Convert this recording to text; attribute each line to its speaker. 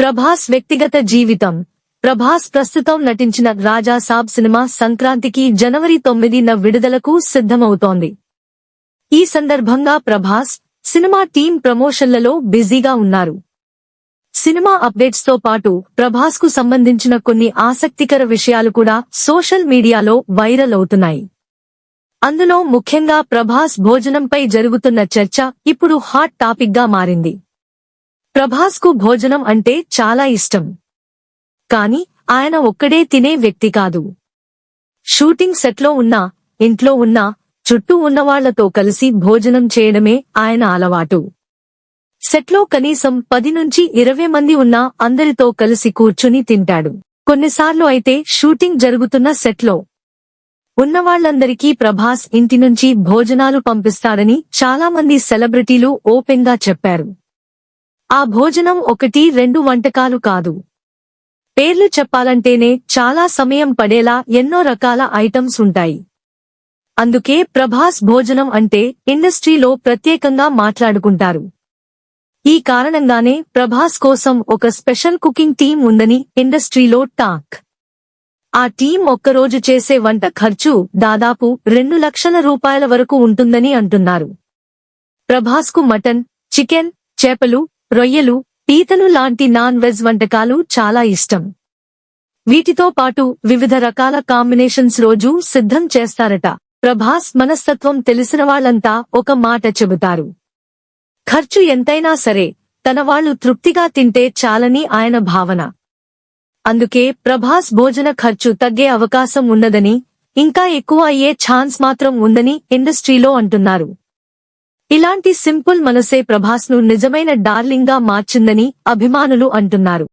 Speaker 1: ప్రభాస్ వ్యక్తిగత జీవితం. ప్రభాస్ ప్రస్తుతం నటించిన రాజా సాబ్ సినిమా సంక్రాంతికి జనవరి తొమ్మిదిన విడుదలకు సిద్ధమవుతోంది. ఈ సందర్భంగా ప్రభాస్ సినిమా టీం ప్రమోషన్లలో బిజీగా ఉన్నారు. సినిమా అప్డేట్స్తో పాటు ప్రభాస్కు సంబంధించిన కొన్ని ఆసక్తికర విషయాలు కూడా సోషల్ మీడియాలో వైరల్ అవుతున్నాయి. అందులో ముఖ్యంగా ప్రభాస్ భోజనంపై జరుగుతున్న చర్చ ఇప్పుడు హాట్ టాపిక్గా మారింది. ప్రభాస్కు భోజనం అంటే చాలా ఇష్టం. కాని ఆయన ఒక్కడే తినే వ్యక్తి కాదు. షూటింగ్ సెట్లో ఉన్నా ఇంట్లో ఉన్నా చుట్టూ ఉన్నవాళ్ళతో కలిసి భోజనం చేయడమే ఆయన అలవాటు. సెట్లో కనీసం పది నుంచి ఇరవై మంది ఉన్నా అందరితో కలిసి కూర్చుని తింటాడు. కొన్నిసార్లు అయితే షూటింగ్ జరుగుతున్న సెట్లో ఉన్నవాళ్ళందరికీ ప్రభాస్ ఇంటి నుంచి భోజనాలు పంపిస్తాడని చాలా మంది సెలబ్రిటీలు ఓపెన్గా చెప్పారు. ఆ భోజనం ఒకటి రెండు వంటకాలు కాదు. పేర్లు చెప్పాలంటేనే చాలా సమయం పడేలా ఎన్నో రకాల ఐటమ్స్ ఉంటాయి. అందుకే ప్రభాస్ భోజనం అంటే ఇండస్ట్రీలో ప్రత్యేకంగా మాట్లాడుకుంటారు. ఈ కారణంగానే ప్రభాస్ కోసం ఒక స్పెషల్ కుకింగ్ టీం ఉందని ఇండస్ట్రీలో టాక్. ఆ టీం ఒక్కరోజు చేసే వంట ఖర్చు దాదాపు రెండు లక్షల రూపాయల వరకు ఉంటుందని అంటున్నారు. ప్రభాస్కు మటన్ చికెన్ చేపలు రొయ్యలు పీతలు లాంటి నాన్ వెజ్ వంటకాలు చాలా ఇష్టం. వీటితో పాటు వివిధ రకాల కాంబినేషన్స్ రోజు సిద్ధం చేస్తారట. ప్రభాస్ మనస్తత్వం తెలిసిన వాళ్ళంతా ఒక మాట చెబుతారు. ఖర్చు ఎంతైనా సరే తన వాళ్ళు తృప్తిగా తింటే చాలని ఆయన భావన. అందుకే ప్రభాస్ భోజన ఖర్చు తగ్గే అవకాశం ఉన్నదని ఇంకా ఎక్కువ అయ్యే ఛాన్స్ మాత్రం ఉందని ఇండస్ట్రీలో అంటున్నారు. ఇలాంటి సింపుల్ మనసే ప్రభాస్ను నిజమైన డార్లింగ్గా మార్చిందని అభిమానులు అంటున్నారు.